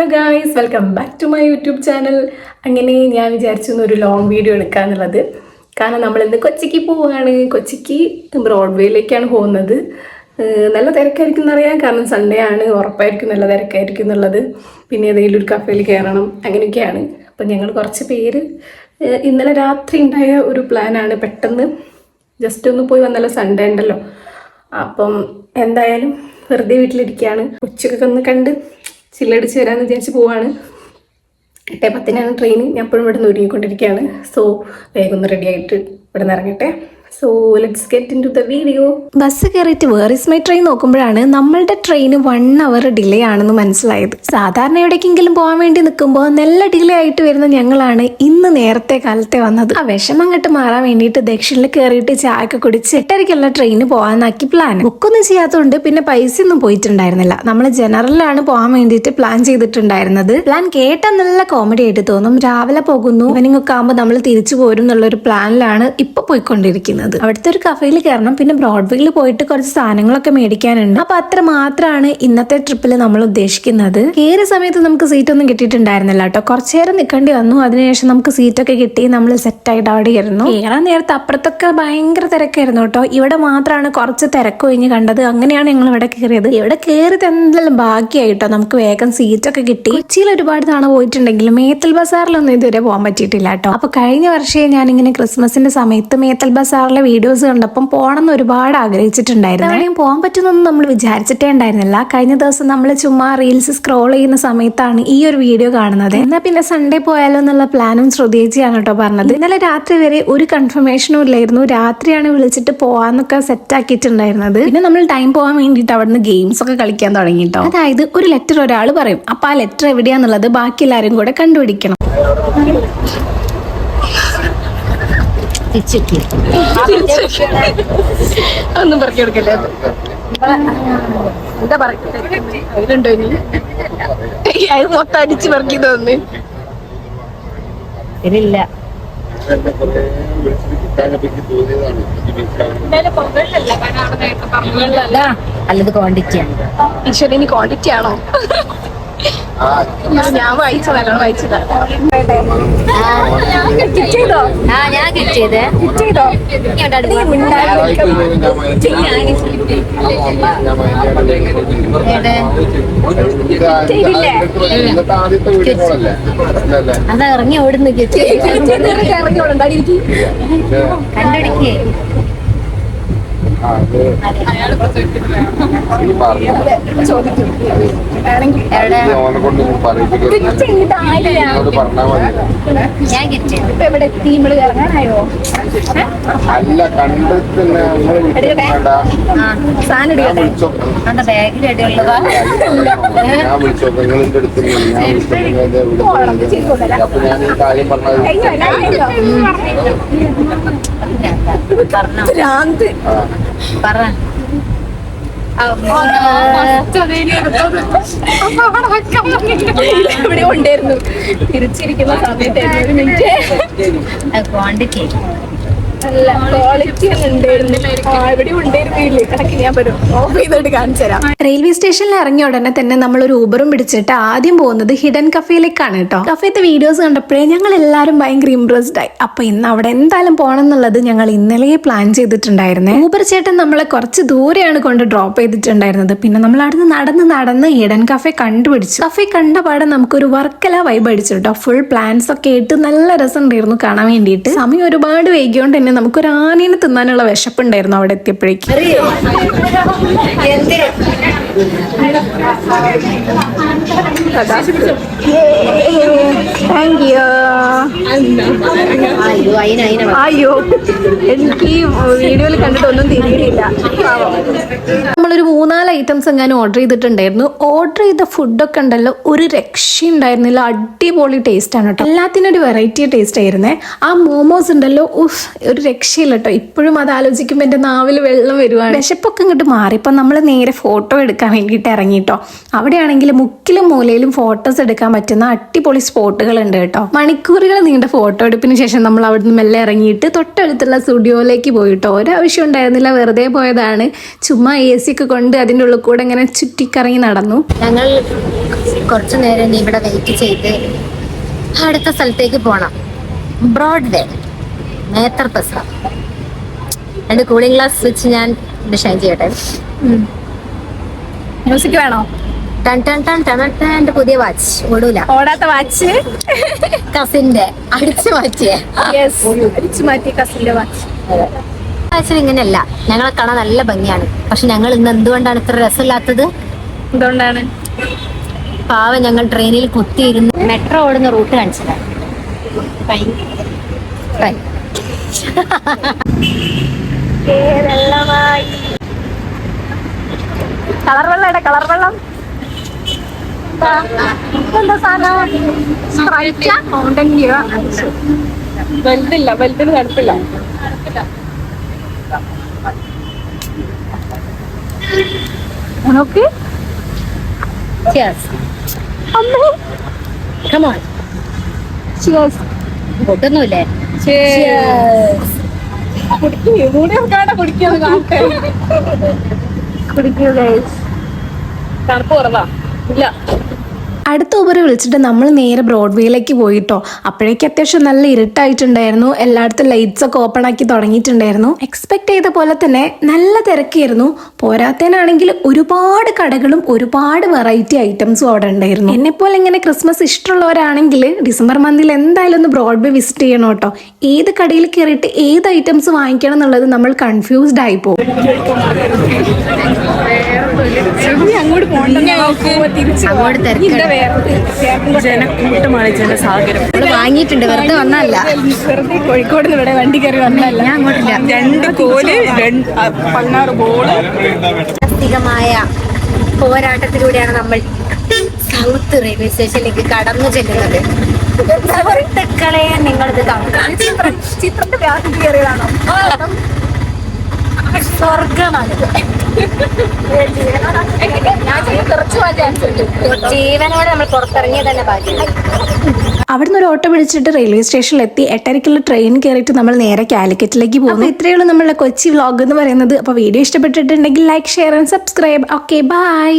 Hello guys welcome back to my YouTube channel. അങ്ങനെ ഞാൻ വിചാരിച്ചു ഒരു ലോങ് വീഡിയോ എടുക്കാന്നുള്ളത് കാരണം നമ്മൾ ഇന്ന് കൊച്ചിക്ക് പോവുകയാണ് കൊച്ചിക്ക് ബ്രോഡ്വേയിലേക്കാണ് പോകുന്നത്. നല്ല തിരക്കായിരിക്കും എന്നറിയാം. കാരണം സൺഡേ ആണ്. ഉറപ്പായിരിക്കും നല്ല തിരക്കായിരിക്കും എന്നുള്ളത്. പിന്നെ ഏതെങ്കിലും ഒരു കഫേയിൽ കയറണം. അങ്ങനെയൊക്കെയാണ്. അപ്പം ഞങ്ങൾ കുറച്ച് പേര് ഇന്നലെ രാത്രി ഉണ്ടായ ഒരു പ്ലാനാണ് പെട്ടെന്ന് ജസ്റ്റ് ഒന്ന് പോയി വന്നല്ലോ സൺഡേ ഉണ്ടല്ലോ. അപ്പം എന്തായാലും വെറുതെ വീട്ടിലിരിക്കുകയാണ്. ഉച്ചക്കൊക്കെ ഒന്ന് കണ്ട് ചില്ലടിച്ച് വരാമെന്ന് വിചാരിച്ച് പോവാണ്. എട്ടേ പത്തിനാണ് ട്രെയിൻ ഞാൻ എപ്പോഴും ഇവിടെ നിന്ന് ഒരുങ്ങിക്കൊണ്ടിരിക്കുകയാണ്. സോ വേഗം ഒന്ന് റെഡി ആയിട്ട് ഇവിടെ നിന്ന് ഇറങ്ങട്ടെ. So let's get into the video video bus കയറിയിട്ട് വേർ ഇസ് മൈ ട്രെയിൻ നോക്കുമ്പോഴാണ് നമ്മളുടെ ട്രെയിൻ വൺ അവർ ഡിലേ ആണെന്ന് മനസ്സിലായത്. സാധാരണ എവിടേക്കെങ്കിലും പോകാൻ വേണ്ടി നിൽക്കുമ്പോൾ നല്ല ഡിലേ ആയിട്ട് വരുന്ന ഞങ്ങളാണ് ഇന്ന് നേരത്തെ കാലത്തെ വന്നത്. ആ വിഷമം അങ്ങോട്ട് മാറാൻ വേണ്ടിയിട്ട് ദക്ഷിണിൽ കയറിയിട്ട് ചായ ഒക്കെ കുടിച്ച് എട്ടരയ്ക്കുള്ള ട്രെയിന് പോകാനാക്കി പ്ലാൻ ബുക്കൊന്നും ചെയ്യാത്തതുകൊണ്ട് പിന്നെ പൈസ ഒന്നും പോയിട്ടുണ്ടായിരുന്നില്ല നമ്മൾ ജനറലിലാണ് പോകാൻ വേണ്ടിയിട്ട് പ്ലാൻ ചെയ്തിട്ടുണ്ടായിരുന്നത്. പ്ലാൻ കേട്ടാൽ നല്ല കോമഡി ആയിട്ട് തോന്നും. രാവിലെ പോകുന്നു. ഈവനിങ് ഒക്കെ ആകുമ്പോൾ നമ്മൾ തിരിച്ചു പോരും എന്നുള്ളൊരു പ്ലാനിലാണ് ഇപ്പൊ പോയിക്കൊണ്ടിരിക്കുന്നത്. അവിടുത്തെ ഒരു കഫയിൽ കയറണം പിന്നെ ബ്രോഡ്വേയിൽ പോയിട്ട് കുറച്ച് സാധനങ്ങളൊക്കെ മേടിക്കാനുണ്ട്. അപ്പൊ അത്ര മാത്രമാണ് ഇന്നത്തെ ട്രിപ്പിൽ നമ്മൾ ഉദ്ദേശിക്കുന്നത്. കയറിയ സമയത്ത് നമുക്ക് സീറ്റ് ഒന്നും കിട്ടിയിട്ടുണ്ടായിരുന്നില്ല കേട്ടോ കുറച്ചു നേരം നിൽക്കേണ്ടി വന്നു. അതിനുശേഷം നമുക്ക് സീറ്റൊക്കെ കിട്ടി. നമ്മൾ സെറ്റായിട്ട് അവിടെ ഇരുന്നു. കയറാൻ നേരത്തെ അപ്പുറത്തൊക്കെ ഭയങ്കര തിരക്കായിരുന്നു കേട്ടോ ഇവിടെ മാത്രമാണ് കുറച്ച് തിരക്ക് ഒഴിഞ്ഞ് കണ്ടത്. അങ്ങനെയാണ് ഞങ്ങൾ ഇവിടെ കയറിയത് ഇവിടെ കയറിയത് എന്തെല്ലാം ഭാഗ്യമായിട്ടോ നമുക്ക് വേഗം സീറ്റൊക്കെ കിട്ടി. കൊച്ചിയിൽ ഒരുപാട് തവണ പോയിട്ടുണ്ടെങ്കിലും മേത്തൽ ബസാറിലൊന്നും ഇതുവരെ പോകാൻ പറ്റിയിട്ടില്ല കേട്ടോ അപ്പൊ കഴിഞ്ഞ വർഷമേ ഞാനിങ്ങനെ ക്രിസ്മസിന്റെ സമയത്ത് മേത്തൽ ബസാറിലെ വീഡിയോസ് കണ്ടപ്പം പോകണം എന്ന് ഒരുപാട് ആഗ്രഹിച്ചിട്ടുണ്ടായിരുന്നു. എവിടെയും പോകാൻ പറ്റുന്നൊന്നും നമ്മൾ വിചാരിച്ചിട്ടേ ഉണ്ടായിരുന്നില്ല. കഴിഞ്ഞ ദിവസം നമ്മൾ ചുമ്മാ റീൽസ് സ്ക്രോൾ ചെയ്യുന്ന സമയത്താണ് ഈ ഒരു വീഡിയോ കാണുന്നത്. എന്നാൽ പിന്നെ സൺഡേ പോയാലോ എന്നുള്ള പ്ലാനും ശ്രദ്ധിച്ചാണ് കേട്ടോ പറഞ്ഞത്. ഇന്നലെ രാത്രി വരെ ഒരു കൺഫർമേഷനും ഇല്ലായിരുന്നു. രാത്രിയാണ് വിളിച്ചിട്ട് പോവാന്നൊക്കെ സെറ്റ് ആക്കിയിട്ടുണ്ടായിരുന്നത്. പിന്നെ നമ്മൾ ടൈം പോകാൻ വേണ്ടിയിട്ട് അവിടുന്ന് ഗെയിംസ് ഒക്കെ കളിക്കാൻ തുടങ്ങി കേട്ടോ അതായത് ഒരു ലെറ്റർ ഒരാൾ പറയും. അപ്പൊ ആ ലെറ്റർ എവിടെയാന്നുള്ളത് ബാക്കി എല്ലാവരും കൂടെ കണ്ടുപിടിക്കണം. ഒന്നും പറഞ്ഞു കൊടുക്കല്ലേ എന്താ പറയുന്നുണ്ടോ ഇനി? അത് മൊത്തം അടിച്ച് പറക്കി തോന്ന്. ഇതില്ല ഇതാ, അല്ലത് ക്വാണ്ടിറ്റിയാണ് ഈശ്വരൻ ഇനി ക്വാണ്ടിറ്റി ആണോ? ഞാൻ വായിച്ചു നല്ലോണം വായിച്ചതാ. ചെയ്തോ ആ ഞാൻ ചെയ്തോ. അത് ഇറങ്ങി ഓടുന്നു കണ്ടുപിടിക്കേ അല്ല കണ്ടിട്ട് തന്നെ നമ്മൾ വിളിക്കണ്ട. ആ സാധനം എടുക്കട്ടെ നമ്മുടെ ബാഗിൽ അടിയുള്ളതാ ഞാൻ വിളിച്ചോ എന്റെ അടുത്ത്. ഞാൻ വിളിച്ചോ. അപ്പൊ ഞാൻ ഈ കാര്യം പറഞ്ഞത് ഭ്രാന്ത് പറ. ഇവിടെ ഉണ്ടായിരുന്നു തിരിച്ചിരിക്കുന്ന സമയത്തായിരുന്നു ക്വാണ്ടിറ്റി അല്ല ക്വാളിറ്റി ഉണ്ടായിരുന്നില്ലേ? കണക്ക് ഞാൻ റെയിൽവേ സ്റ്റേഷനിൽ ഇറങ്ങിയ ഉടനെ തന്നെ നമ്മൾ ഒരു ഊബറും പിടിച്ചിട്ട് ആദ്യം പോകുന്നത് ഹിഡൻ കഫേയിലേക്കാണ് കേട്ടോ. കഫേത്തെ വീഡിയോസ് കണ്ടപ്പോഴേ ഞങ്ങൾ എല്ലാവരും ഭയങ്കര ഇംപ്രസ്ഡ് ആയി. അപ്പൊ ഇന്ന് അവിടെ എന്തായാലും പോകണം എന്നുള്ളത് ഞങ്ങൾ ഇന്നലെ പ്ലാൻ ചെയ്തിട്ടുണ്ടായിരുന്നേ. ഊബർ ചേട്ടൻ നമ്മളെ കുറച്ച് ദൂരെയാണ് കൊണ്ട് ഡ്രോപ്പ് ചെയ്തിട്ടുണ്ടായിരുന്നത്. പിന്നെ നമ്മൾ അവിടുന്ന് നടന്ന് നടന്ന് ഹിഡൻ കഫേ കണ്ടുപിടിച്ചു. കഫേ കണ്ട പാടെ നമുക്കൊരു വർക്കല വൈബ് അടിച്ചു കേട്ടോ. ഫുൾ പ്ലാൻസ് ഒക്കെ ഇട്ട് നല്ല രസം ഉണ്ടായിരുന്നു കാണാൻ വേണ്ടിയിട്ട്. സമയം ഒരുപാട് വൈകിയോണ്ട് തന്നെ നമുക്കൊരു ആനേനെ തിന്നാനുള്ള വിശപ്പുണ്ടായിരുന്നു അവിടെ എത്തിയപ്പോഴേക്കും. താങ്ക് യു അയ്യോ. എനിക്ക് വീഡിയോയിൽ കണ്ടിട്ട് ഒന്നും തിരിയില്ല നമ്മളൊരു മൂന്നാൽ ഐറ്റംസ് എങ്ങാനും ഓർഡർ ചെയ്തിട്ടുണ്ടായിരുന്നു. ഓർഡർ ചെയ്ത ഫുഡൊക്കെ ഉണ്ടല്ലോ ഒരു രക്ഷയുണ്ടായിരുന്നില്ല. അടിപൊളി ടേസ്റ്റ് ആണ് കേട്ടോ. എല്ലാത്തിനും ഒരു വെറൈറ്റി ടേസ്റ്റ് ആയിരുന്നേ. ആ മോമോസ് ഉണ്ടല്ലോ ഉഫ് ഒരു രക്ഷയില്ല കേട്ടോ. ഇപ്പോഴും അത് ആലോചിക്കുമ്പോൾ എന്റെ നാവിൽ വെള്ളം വരുവാണ്. വിശപ്പൊക്കെ ഇങ്ങോട്ട് മാറി. മാറിയപ്പോൾ നമ്മൾ നേരെ ഫോട്ടോ എടുക്കാൻ വേണ്ടിയിട്ട് ഇറങ്ങിയിട്ടോ അവിടെയാണെങ്കിൽ മുക്കിലും മൂലയിലും ഫോട്ടോസ് എടുക്കാൻ പറ്റുന്ന അടിപൊളി സ്പോട്ടുകൾ ഉണ്ട് കേട്ടോ. മണിക്കൂറുകൾ നീണ്ട ഫോട്ടോ എടുപ്പിന് ശേഷം നമ്മൾ അവിടുന്ന് മെല്ലെ ഇറങ്ങിയിട്ട് തൊട്ടടുത്തുള്ള സ്റ്റുഡിയോയിലേക്ക് പോയിട്ടോ ഒരാവശ്യം ഉണ്ടായിരുന്നില്ല വെറുതെ പോയതാണ്. ചുമ്മാ എ സി ഒക്കെ കൊണ്ട് അതിന്റെ ഉള്ളിൽ കൂടെ ഇങ്ങനെ ചുറ്റിക്കറങ്ങി നടന്നു. ഞങ്ങൾ കുറച്ചു നേരം ഇവിടെ വെയിറ്റ് ചെയ്ത് അടുത്ത സ്ഥലത്തേക്ക് പോകണം ബ്രോഡ്വേ രണ്ട് കൂളിംഗ് ഗ്ലാസ് വെച്ച് ഞാൻ ഡിസൈൻ ചെയ്യട്ടെ? മ്യൂസിക് വേണോ? ടൺ ടൺ ടൺ ടൺ എന്റെ പുതിയ വാച്ച് ഓടൂല. ഓടാത്ത വാച്ച് കസിന്റെ അടിച്ചു മാറ്റിയേ. അടിച്ചു മാറ്റി കസിന്റെ വാച്ച് വാച്ചിന് ഇങ്ങനെയല്ല. ഞങ്ങളെ കാണാൻ നല്ല ഭംഗിയാണ്. പക്ഷെ ഞങ്ങൾ ഇന്ന് എന്തുകൊണ്ടാണ് ഇത്ര രസമില്ലാത്തത്? എന്തുകൊണ്ടാണ്? പാവ ഞങ്ങൾ ട്രെയിനിൽ കുത്തിയിരുന്ന് മെട്രോ ഓടുന്ന റൂട്ട് കാണിച്ചതാണ്. കളർ വെള്ളം കളർ വെള്ളം? എന്താ സാധനം? തണുപ്പില്ല. നോക്ക്. Cheers. അമ്മേ. Come on. Cheers. കാണട്ടെ കുടിക്കൂ ഗൈസ് തണുപ്പ് കുറവാ. ഇല്ല. അടുത്ത ഊബർ വിളിച്ചിട്ട് നമ്മൾ നേരെ ബ്രോഡ്വേയിലേക്ക് പോയിട്ടോ. അപ്പോഴേക്ക് അത്യാവശ്യം നല്ല ഇരുട്ടായിട്ടുണ്ടായിരുന്നു. എല്ലായിടത്തും ലൈറ്റ്സ് ഒക്കെ ഓപ്പൺ ആക്കി തുടങ്ങിയിട്ടുണ്ടായിരുന്നു. എക്സ്പെക്ട് ചെയ്ത പോലെ തന്നെ നല്ല തിരക്കായിരുന്നു. പോരാത്തേനാണെങ്കിൽ ഒരുപാട് കടകളും ഒരുപാട് വെറൈറ്റി ഐറ്റംസും അവിടെ ഉണ്ടായിരുന്നു. എന്നെപ്പോലെ ഇങ്ങനെ ക്രിസ്മസ് ഇഷ്ടമുള്ളവരാണെങ്കിൽ ഡിസംബർ മന്തിൽ എന്തായാലും ഒന്ന് ബ്രോഡ്വേ വിസിറ്റ് ചെയ്യണം കേട്ടോ. ഏത് കടയിൽ കയറിയിട്ട് ഏത് ഐറ്റംസ് വാങ്ങിക്കണം എന്നുള്ളത് നമ്മൾ കൺഫ്യൂസ്ഡ് ആയി പോകും. അങ്ങോട്ട് പോകണ്ട. ജനക്കൂട്ടമാണ് ജനസാഗരം വാങ്ങിയിട്ടുണ്ട്. വെറുതെ വന്നല്ല വെറുതെ കോഴിക്കോട് നിന്ന് ഇവിടെ വണ്ടി കയറി വന്നല്ല ഞാൻ അങ്ങോട്ടില്ല രണ്ട് കോൽ പതിനാറ് ബോൾ. സാഹസികമായ പോരാട്ടത്തിലൂടെയാണ് നമ്മൾ സൗത്ത് റെയിൽവേ സ്റ്റേഷനിലേക്ക് കടന്നു ചെല്ലുന്നത്. സുഹൃത്തുക്കളെ നിങ്ങളിത് കാണും ചിത്രത്തിന്റെ വ്യാപ്തി കയറിയതാണോ സ്വർഗമാണിത്. നമ്മൾ തന്നെ അവിടുന്ന് ഒരു ഓട്ടോ പിടിച്ചിട്ട് റെയിൽവേ സ്റ്റേഷനിൽ എത്തി എട്ടരയ്ക്കുള്ള ട്രെയിൻ കയറിയിട്ട് നമ്മൾ നേരെ കാലിക്കറ്റിലേക്ക് പോകുന്നു. ഇത്രയേ ഉള്ളൂ നമ്മളുടെ കൊച്ചി വ്ലോഗ് എന്ന് പറയുന്നത്. അപ്പോൾ വീഡിയോ ഇഷ്ടപ്പെട്ടിട്ടുണ്ടെങ്കിൽ like share and subscribe okay bye